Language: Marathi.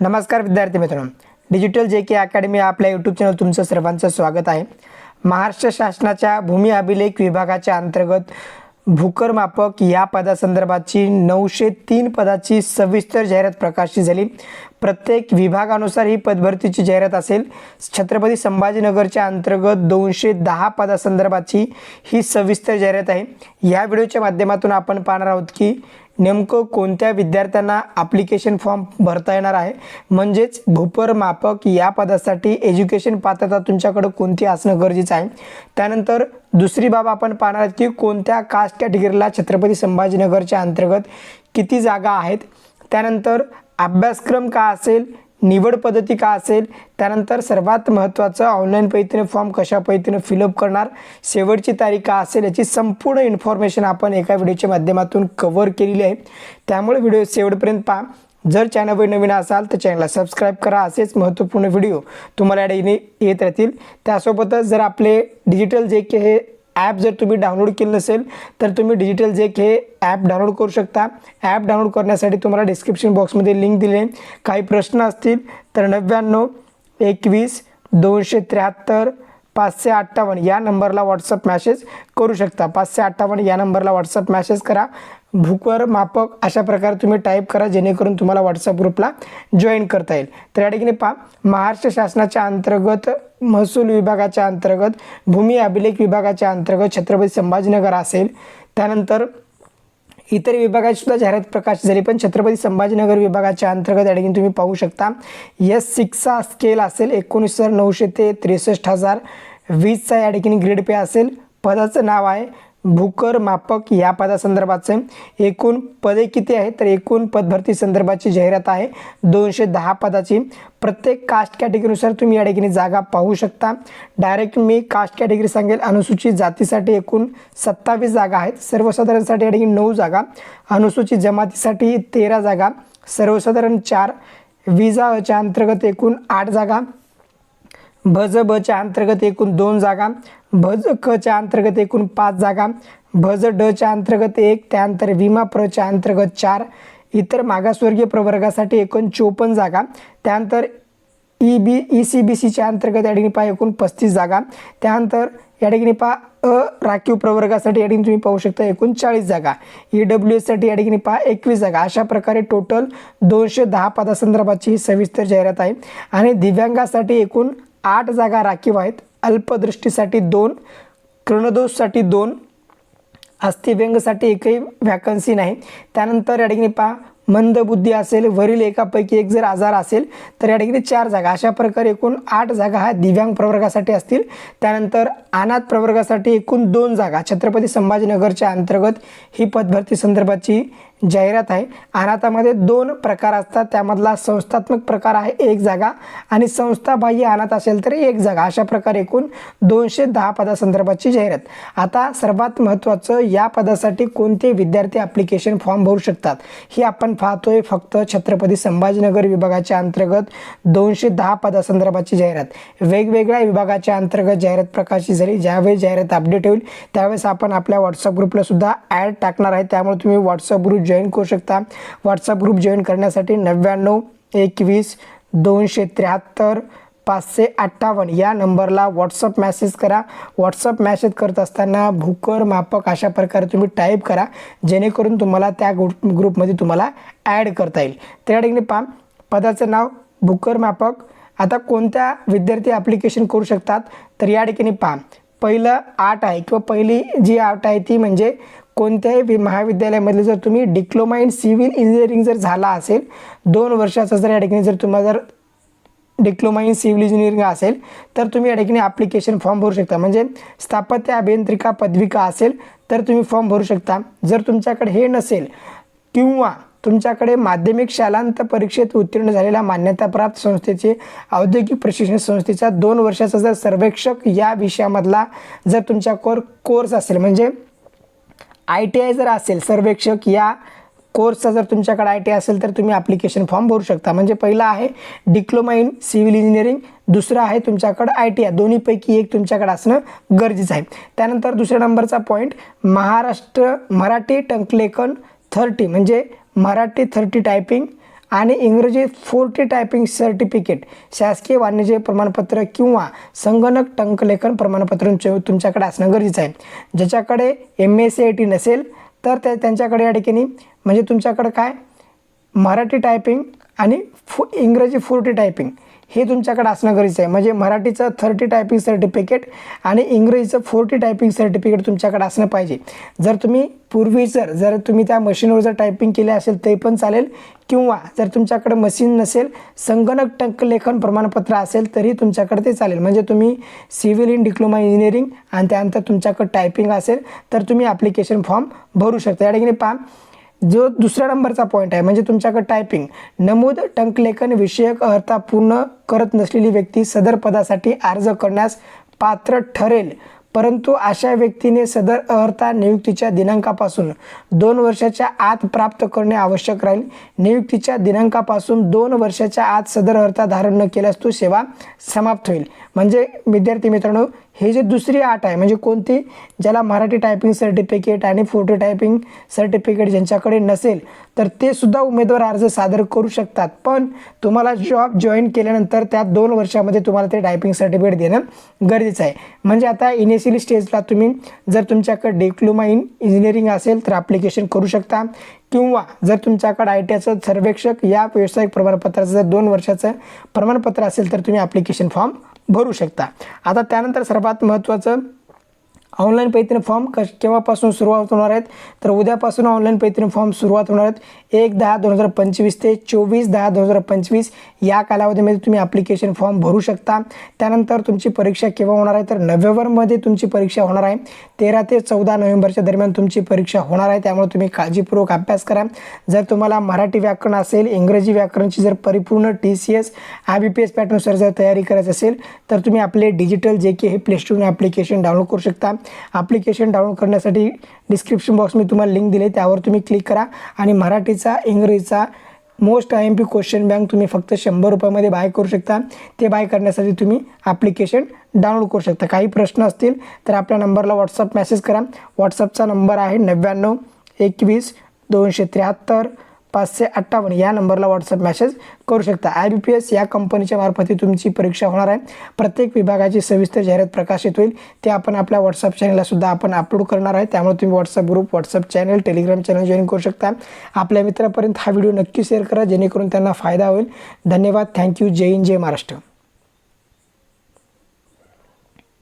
नमस्कार विद्यार्थी मित्रांनो. डिजिटल जे के अकॅडमी आपल्या यूट्यूब चॅनल तुमचं सर्वांचं स्वागत आहे. महाराष्ट्र शासनाच्या भूमी अभिलेख विभागाच्या अंतर्गत भूकरमापक या पदासंदर्भाची नऊशे तीन पदाची सविस्तर जाहिरात प्रकाशित झाली. प्रत्येक विभागानुसार ही पदभरतीची जाहिरात असेल. छत्रपती संभाजीनगरच्या अंतर्गत दोनशे दहा पदासंदर्भाची ही सविस्तर जाहिरात आहे. या व्हिडिओच्या माध्यमातून आपण पाहणार आहोत की नेमकं कोणत्या विद्यार्थ्यांना ॲप्लिकेशन फॉर्म भरता येणार आहे? म्हणजेच भूपर मापक या पदासाठी एज्युकेशन पात्रता तुमच्याकडं कोणती असणं गरजेचं आहे? त्यानंतर दुसरी बाब आपण पाहणार आहोत की कोणत्या कास्ट कॅटेगरीला छत्रपती संभाजीनगरच्या अंतर्गत किती जागा आहेत? त्यानंतर अभ्यासक्रम का असेल? निवड पद्धती का असेल? त्यानंतर सर्वात महत्त्वाचं ऑनलाईन पद्धतीने फॉर्म कशा पद्धतीने फिलअप करणार? शेवटची तारीख का असेल? याची संपूर्ण इन्फॉर्मेशन आपण एका व्हिडिओच्या माध्यमातून कव्हर केलेली आहे. त्यामुळे व्हिडिओ शेवटपर्यंत पहा. जर चॅनलवर नवीन असाल तर चॅनलला सबस्क्राईब करा. असेच महत्त्वपूर्ण व्हिडिओ तुम्हाला या येत राहतील. त्यासोबतच जर आपले डिजिटल जे काही हे ॲप जर तुम्ही डाउनलोड केलं नसेल तर तुम्ही डिजिटल जेक हे ॲप डाउनलोड करू शकता. ॲप डाउनलोड करण्यासाठी तुम्हाला डिस्क्रिप्शन बॉक्समध्ये लिंक दिली आहे. काही प्रश्न असतील तर नव्याण्णव एकवीस दोनशे त्र्याहत्तर पाचशे अठ्ठावन्न या नंबरला व्हॉट्सअप मॅसेज करू शकता. पाचशे अठ्ठावन्न या नंबरला व्हॉट्सअप मॅसेज करा. भूकर मापक अशा प्रकारे तुम्ही टाईप करा जेणेकरून तुम्हाला व्हॉट्सअप ग्रुपला जॉईन करता येईल. तर या ठिकाणी पहा महाराष्ट्र शासनाच्या अंतर्गत महसूल विभागाच्या अंतर्गत भूमी अभिलेख विभागाच्या अंतर्गत छत्रपती संभाजीनगर असेल. त्यानंतर इतर विभागाची सुद्धा जाहिरात प्रकाश झाली पण छत्रपती संभाजीनगर विभागाच्या अंतर्गत या ठिकाणी तुम्ही पाहू शकता यस सिक्सचा स्केल असेल एकोणीस हजार नऊशे ते त्रेसष्ट हजार. वीसचा या ठिकाणी ग्रेड पे असेल. पदाचं नाव आहे भूकर मापक या पदासंदर्भाचं. एकूण पदे किती आहेत? तर एकूण पदभरती संदर्भाची जाहिरात आहे. दोनशे दहा पदाची. प्रत्येक कास्ट कॅटेगरीनुसार तुम्ही या ठिकाणी जागा पाहू शकता. डायरेक्ट मी कास्ट कॅटेगरी सांगेल. अनुसूचित जातीसाठी एकूण सत्तावीस जागा आहेत. सर्वसाधारणसाठी या ठिकाणी नऊ जागा. अनुसूचित जमातीसाठी तेरा जागा. सर्वसाधारण चार. विजा अच्या अंतर्गत एकूण आठ जागा. भज बच्या अंतर्गत एकूण दोन जागा भज कच्या अंतर्गत एकूण पाच जागा भज डच्या अंतर्गत एक त्यानंतर विमा प्रच्या अंतर्गत चार इतर मागासवर्गीय प्रवर्गासाठी एकूण चोपन्न जागा त्यानंतर E B E C B सीच्या अंतर्गत या ठिकाणी पहा एकूण पस्तीस जागा त्यानंतर या ठिकाणी पहा अ राखीव प्रवर्गासाठी या ठिकाणी तुम्ही पाहू शकता एकूण चाळीस जागा ई डब्ल्यू एससाठी या ठिकाणी पहा एकवीस जागा अशा प्रकारे टोटल दोनशे दहा पदासंदर्भाची ही सविस्तर जाहिरात आहे. आणि दिव्यांगासाठी एकूण आठ जागा राखीव आहेत. अल्पदृष्टीसाठी दोन कृणदोषसाठी दोन अस्थिव्यंगसाठी एकही व्हॅकन्सी नाही. त्यानंतर या ठिकाणी पहा मंदबुद्धी असेल वरील एकापैकी एक जर आजार असेल तर या ठिकाणी चार जागा. अशा प्रकारे एकूण आठ जागा ह्या दिव्यांग प्रवर्गासाठी असतील. त्यानंतर अनाथ प्रवर्गासाठी एकूण दोन जागा. छत्रपती संभाजीनगरच्या अंतर्गत ही पदभरती संदर्भाची जाहिरात आहे. अनाथामध्ये दोन प्रकार असतात. त्यामधला संस्थात्मक प्रकार आहे एक जागा आणि संस्थाबाह्य अनाथ असेल तर एक जागा. अशा प्रकारे एकूण दोनशे दहा पदासंदर्भाची जाहिरात. आता सर्वात महत्त्वाचं या पदासाठी कोणते विद्यार्थी ॲप्लिकेशन फॉर्म भरू शकतात? ही आपण पाहतोय फक्त छत्रपती संभाजीनगर विभागाच्या अंतर्गत दोनशे दहा पदासंदर्भाची जाहिरात. वेगवेगळ्या विभागाच्या अंतर्गत जाहिरात प्रकाशित झाली ज्यावेळी जाहिरात अपडेट होईल त्यावेळेस आपण आपल्या व्हॉट्सअप ग्रुपला सुद्धा ॲड टाकणार आहे. त्यामुळे तुम्ही व्हॉट्सअप ग्रुप जॉईन करू शकता. व्हॉट्सअप ग्रुप जॉईन करण्यासाठी नव्याण्णव एकवीस दोनशे त्र्याहत्तर पाचशे अठ्ठावन्न या नंबरला व्हॉट्सअप मॅसेज करा. व्हॉट्सअप मॅसेज करत असताना भूकर मापक अशा प्रकारे तुम्ही टाईप करा. जेणेकरून तुम्हाला त्या ग्रुप ग्रुपमध्ये तुम्हाला ॲड करता येईल. त्या ठिकाणी पहा. पदाचं नाव भूकर मापक. आता कोणत्या विद्यार्थी ॲप्लिकेशन करू शकतात? तर या ठिकाणी पहा. पहिलं आर्ट आहे किंवा पहिली जी आर्ट आहे ती म्हणजे कोणत्याही वि महाविद्यालयामधले जर तुम्ही डिप्लोमा इन सिव्हिल इंजिनिअरिंग जर झाला असेल दोन वर्षाचा जर या ठिकाणी जर तुम्हाला जर डिप्लोमा इन सिव्हिल इंजिनिअरिंग असेल तर तुम्ही या ठिकाणी ॲप्लिकेशन फॉर्म भरू शकता. म्हणजे स्थापत्य अभियांत्रिका पदविका असेल तर तुम्ही फॉर्म भरू शकता. जर तुमच्याकडे हे नसेल किंवा तुमच्याकडे माध्यमिक शालांत परीक्षेत उत्तीर्ण झालेल्या मान्यताप्राप्त संस्थेचे औद्योगिक प्रशिक्षण संस्थेचा दोन वर्षाचा जर सर्वेक्षक या विषयामधला जर तुमच्या कोर कोर्स असेल म्हणजे आय टी आय जर असेल सर्वेक्षक या कोर्सचा जर तुमच्याकडे आय टी असेल तर तुम्ही ॲप्लिकेशन फॉर्म भरू शकता. म्हणजे पहिला आहे डिप्लोमा इन सिव्हिल इंजिनिअरिंग दुसरं आहे तुमच्याकडं आय टी आय. दोन्हीपैकी एक तुमच्याकडे असणं गरजेचं आहे. त्यानंतर दुसऱ्या नंबरचा पॉईंट महाराष्ट्र मराठी टंकलेखन थर्टी म्हणजे मराठी थर्टी टायपिंग आणि इंग्रजी फोर्टी टायपिंग सर्टिफिकेट शासकीय वाणिज्य प्रमाणपत्र किंवा संगणक टंकलेखन प्रमाणपत्र तुमच्याकडे असणं गरजेचं आहे. ज्याच्याकडे M S C I T नसेल तर त्या त्यांच्याकडे या ठिकाणी म्हणजे तुमच्याकडे काय? मराठी टायपिंग आणि फु इंग्रजी फोर्टी टायपिंग हे तुमच्याकडे असणं गरजेचं आहे. म्हणजे मराठीचं थर्टी टायपिंग सर्टिफिकेट आणि इंग्रजीचं फोर्टी टायपिंग सर्टिफिकेट तुमच्याकडे असणं पाहिजे. जर तुम्ही पूर्वी जर जर तुम्ही त्या मशीनवर जर टायपिंग केले असेल ते पण चालेल. किंवा जर तुमच्याकडे मशीन नसेल संगणक टंकलेखन प्रमाणपत्र असेल तरी तुमच्याकडे ते चालेल. म्हणजे तुम्ही सिव्हिल इन डिप्लोमा इंजिनिअरिंग आणि त्यानंतर तुमच्याकडे टायपिंग असेल तर तुम्ही ॲप्लिकेशन फॉर्म भरू शकता. या ठिकाणी पहा. जो दुसऱ्या नंबरचा पॉईंट आहे म्हणजे तुमच्याकडे टायपिंग नमूद टंकलेखन विषयक अर्हता पूर्ण करत नसलेली व्यक्ती सदर पदासाठी अर्ज करण्यास पात्र ठरेल. परंतु अशा व्यक्तीने सदर अर्हता नियुक्तीच्या दिनांकापासून दोन वर्षाच्या आत प्राप्त करणे आवश्यक राहील. नियुक्तीच्या दिनांकापासून दोन वर्षाच्या आत सदर अर्हता धारण न केल्यास तो सेवा समाप्त होईल. म्हणजे विद्यार्थी मित्रांनो हे जे दुसरी आट आहे म्हणजे कोणती ज्याला मराठी टायपिंग सर्टिफिकेट आणि फोटो टायपिंग सर्टिफिकेट ज्यांच्याकडे नसेल तर ते सुद्धा उमेदवार अर्ज सादर करू शकतात. पण तुम्हाला जॉब जॉईन केल्यानंतर त्या दोन वर्षामध्ये तुम्हाला ते टायपिंग सर्टिफिकेट देणं गरजेचं आहे. म्हणजे आता इनिशियल स्टेजला तुम्ही जर तुमच्याकडे डिप्लोमा इन इंजिनिअरिंग असेल तर ॲप्लिकेशन करू शकता. किंवा जर तुमच्याकडे आय टी आयचं सर्वेक्षक या व्यावसायिक प्रमाणपत्राचं जर दोन वर्षाचं प्रमाणपत्र असेल तर तुम्ही ॲप्लिकेशन फॉर्म भरू शकता. आता त्यानंतर सर्वात महत्त्वाचं ऑनलाईन पैठणी फॉर्म कश केव्हापासून सुरुवात होणार आहेत? तर उद्यापासून ऑनलाईन पैठणी फॉर्म सुरुवात होणार आहेत. एक दहा दोन हजार पंचवीस ते चोवीस दहा दोन हजार पंचवीस या कालावधीमध्ये तुम्ही ॲप्लिकेशन फॉर्म भरू शकता. त्यानंतर तुमची परीक्षा केव्हा होणार आहे? तर नोव्हेंबरमध्ये तुमची परीक्षा होणार आहे. तेरा ते चौदा नोव्हेंबरच्या दरम्यान तुमची परीक्षा होणार आहे. त्यामुळे तुम्ही काळजीपूर्वक अभ्यास करा. जर तुम्हाला मराठी व्याकरण असेल इंग्रजी व्याकरणची जर परिपूर्ण T C S I B P S पॅटर्ननुसार जर तयारी करायची असेल तर तुम्ही आपले डिजिटल जे के हे प्ले स्टोरने ॲप्लिकेशन डाउनलोड करू शकता. ॲप्लिकेशन डाउनलोड करण्यासाठी डिस्क्रिप्शन बॉक्स मी तुम्हाला लिंक दिले त्यावर तुम्ही क्लिक करा आणि मराठीचा इंग्रजीचा most I M P question bank तुम्ही फक्त शंभर रुपयामध्ये बाय करू शकता. ते बाय करण्यासाठी तुम्ही ॲप्लिकेशन डाउनलोड करू शकता. काही प्रश्न असतील तर आपल्या नंबरला व्हॉट्सअप मेसेज करा. व्हॉट्सअपचा नंबर आहे नव्याण्णव एकवीस दोनशे त्र्याहत्तर पाचशे अठ्ठावन्न या नंबरला व्हॉट्सअप मेसेज करू शकता. आय बी पी एस या कंपनीच्या मार्फत तुमची परीक्षा होणार आहे. प्रत्येक विभागाची सविस्तर जाहिरात प्रकाशित होईल. ते आपण आपल्या व्हॉट्सअप चॅनलला सुद्धा आपण अपलोड करणार आहे. त्यामुळे तुम्ही WhatsApp group WhatsApp channel Telegram channel join करू शकता. आपल्या मित्रापर्यंत हा व्हिडिओ नक्की शेअर करा जेणेकरून त्यांना फायदा होईल. धन्यवाद. थँक्यू जय हिंद जय महाराष्ट्र.